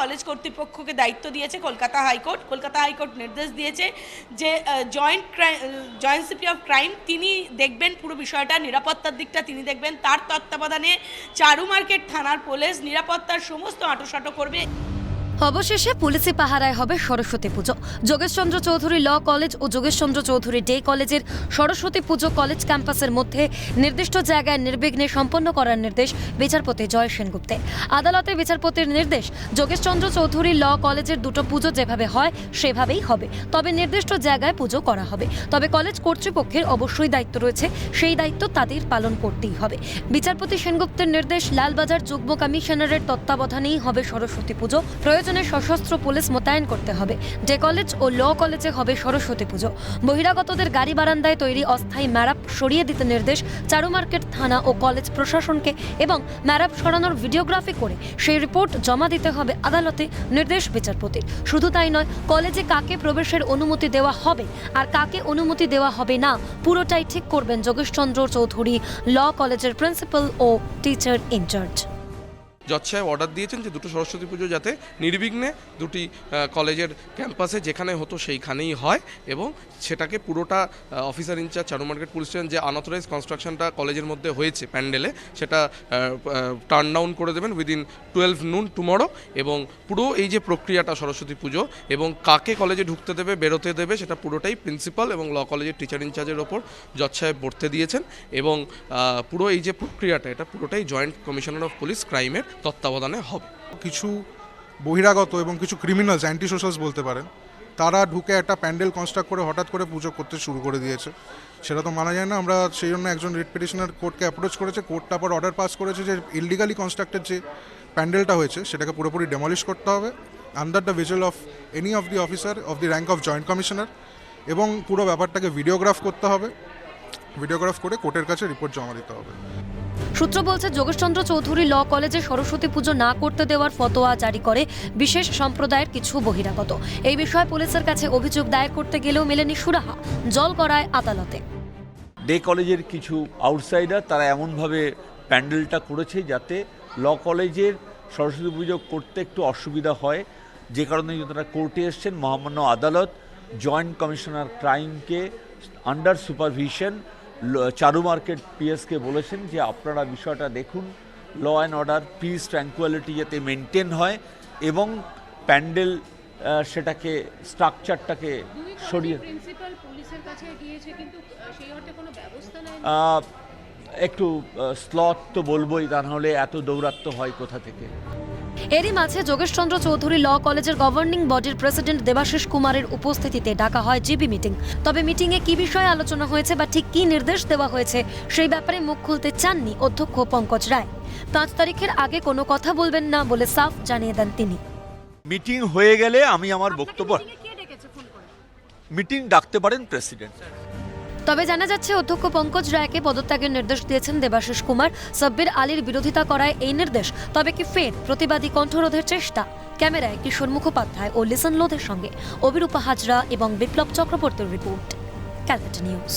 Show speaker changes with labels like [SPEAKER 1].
[SPEAKER 1] College কর্তৃপক্ষকে দায়িত্ব দিয়েছে, কলকাতা হাইকোর্ট। কলকাতা হাইকোর্ট নির্দেশ দিয়েছে যে joint crime joint CP of crime তিনি দেখবেন পুরো বিষয়টা, নিরাপত্তার দিকটা তিনি দেখবেন। তার তত্ত্বাবধানে চারু মার্কেট থানার পুলিশ নিরাপত্তার সমস্ত আঁটোসাঁটো করবে।
[SPEAKER 2] অবশেষে পুলিশি পাহারায় হবে সরস্বতী পুজো। যোগেশচন্দ্র চৌধুরী ল কলেজ ও যোগেশচন্দ্র চৌধুরী ডে কলেজের সরস্বতী পুজো কলেজ ক্যাম্পাসের মধ্যে নির্দিষ্ট জায়গায় নির্বিঘ্নে সম্পন্ন করার নির্দেশ বিচারপতি জয় সেনগুপ্তের আদালতে বিচারপতির নির্দেশ, যোগেশচন্দ্র চৌধুরী ল কলেজের দুটো পুজো যেভাবে হয়, সেভাবেই হবে। তবে নির্দিষ্ট জায়গায় পুজো করা হবে। তবে কলেজ কর্তৃপক্ষের অবশ্যই দায়িত্ব রয়েছে, সেই দায়িত্ব তাদের পালন করতেই হবে। বিচারপতি সেনগুপ্তের নির্দেশ, লালবাজার যুগ্ম কমিশনারের তত্ত্বাবধানেই হবে সরস্বতী পুজো। প্রয়োজনে সশস্ত্র পুলিশ মোতায়েন করতে হবে। যে কলেজ ও ল কলেজে হবে সরস্বতী পুজো। বহিরাগতদের গাড়ি বারান্দায় তৈরি অস্থায়ী ম্যারাপ সরিয়ে দিতে নির্দেশ চারু মার্কেট থানা ও কলেজ প্রশাসনকে এবং ম্যারাপ সরানোর ভিডিওগ্রাফি করে সেই রিপোর্ট জমা দিতে হবে আদালতে নির্দেশ বিচারপতির। শুধু তাই নয়, কলেজে কাকে প্রবেশের অনুমতি দেওয়া হবে আর কাকে অনুমতি দেওয়া হবে না, পুরোটাই ঠিক করবেন যোগেশচন্দ্র চৌধুরী, ল কলেজের প্রিন্সিপাল ও টিচার ইনচার্জ।
[SPEAKER 3] জজ সাহেব অর্ডার দিয়েছেন যে দুটো সরস্বতী পুজো যাতে নির্বিঘ্নে দুটি কলেজের ক্যাম্পাসে যেখানে হতো সেইখানেই হয় এবং সেটাকে পুরোটা officer in charge Charu market police station যে আনঅথরাইজ কনস্ট্রাকশনটা কলেজের মধ্যে হয়েছে প্যান্ডেলে, সেটা টার্ন ডাউন করে দেবেন উইদিন টুয়েলভ নুন টুমরো এবং পুরো এই যে প্রক্রিয়াটা সরস্বতী পুজো এবং কাকে কলেজে ঢুকতে দেবে, বেরোতে দেবে, সেটা পুরোটাই প্রিন্সিপাল এবং ল কলেজের টিচার ইনচার্জের ওপর জজ সাহেব বর্তে দিয়েছেন এবং পুরো এই যে প্রক্রিয়াটা, এটা পুরোটাই জয়েন্ট কমিশনার অফ পুলিশ ক্রাইমের তত্ত্বাবধানে হবে।
[SPEAKER 4] কিছু বহিরাগত এবং কিছু ক্রিমিনালস অ্যান্টি সোশ্যালস বলতে পারেন, তারা ঢুকে একটা প্যান্ডেল কনস্ট্রাক্ট করে হঠাৎ করে পুজো করতে শুরু করে দিয়েছে। সেটা তো মানা যায় না, আমরা সেই জন্য একজন রিট পিটিশনার কোর্টকে অ্যাপ্রোচ করেছে কোর্ট তারপর অর্ডার পাস করেছে যে ইললিগালি কনস্ট্রাক্টেড যে প্যান্ডেলটা হয়েছে, সেটাকে পুরোপুরি ডেমলিশ করতে হবে under the visual of any of the officer of the rank of joint commissioner এবং পুরো ব্যাপারটাকে ভিডিওগ্রাফ করতে হবে। ভিডিওগ্রাফ করে কোর্টের কাছে রিপোর্ট জমা দিতে হবে।
[SPEAKER 2] সূত্র বলছে যোগেশচন্দ্র চৌধুরী ল কলেজে সরস্বতী পুজো না করতে দেওয়ার ফতোয়া জারি করে বিশেষ সম্প্রদায়ের কিছু বহিরাগত। এই বিষয়ে পুলিশের কাছে অভিযোগ দায়ের করতে গেলেও মেলেনি সুরাহা। জল করায় আদালতে।
[SPEAKER 5] ডে কলেজের কিছু আউটসাইডার তারা এমনভাবে প্যান্ডেলটা করেছে যাতে ল কলেজের সরস্বতী পুজো করতে একটু অসুবিধা হয়। যে কারণে তারা কোর্টে এসছেন মহামান্য আদালত জয়েন্ট কমিশনার ক্রাইমকে আন্ডার সুপারভিশন চারু মার্কেট পিএসকে বলেছেন যে আপনারা বিষয়টা দেখুন law and order peace tranquility যাতে মেনটেন হয় এবং প্যান্ডেল সেটাকে স্ট্রাকচারটাকে সরিয়ে একটু স্লট তো বলবোই তা নাহলে এত দৌরাত্ম হয় কোথা থেকে?
[SPEAKER 2] এরই মাঝে যোগেশচন্দ্র চৌধুরী ল কলেজের গভর্নিং বডির প্রেসিডেন্ট দেবাশিস কুমারের উপস্থিতিতে ডাকা হয় জিবি মিটিং তবে মিটিংয়ে কি বিষয়ে আলোচনা হয়েছে বা ঠিক কী নির্দেশ দেওয়া হয়েছে সেই ব্যাপারে মুখ খুলতে চাননি অধ্যক্ষ পঙ্কজ রায়। পাঁচ তারিখের আগে কোনো কথা বলবেন না বলে সাফ জানিয়ে দেন তিনি।
[SPEAKER 5] মিটিং হয়ে গেলে আমি আমার বক্তব্য
[SPEAKER 6] কে ডেকেছে? ফোন করে।
[SPEAKER 5] মিটিং ডাকতে পারেন প্রেসিডেন্ট
[SPEAKER 2] তবে জানা যাচ্ছে, অধ্যক্ষ পঙ্কজ রায়কে পদত্যাগের নির্দেশ দিয়েছেন দেবাশিস কুমার। সাব্বির আলীর বিরোধিতা করায় এই নির্দেশ, তবে কি ফের প্রতিবাদী কণ্ঠরোধের চেষ্টা? ক্যামেরায় কিশোর মুখোপাধ্যায় ও লিসন লোধের সঙ্গে। অভিরূপা হাজরা এবং বিপ্লব চক্রবর্তীর রিপোর্ট, ক্যালকাটা নিউজ।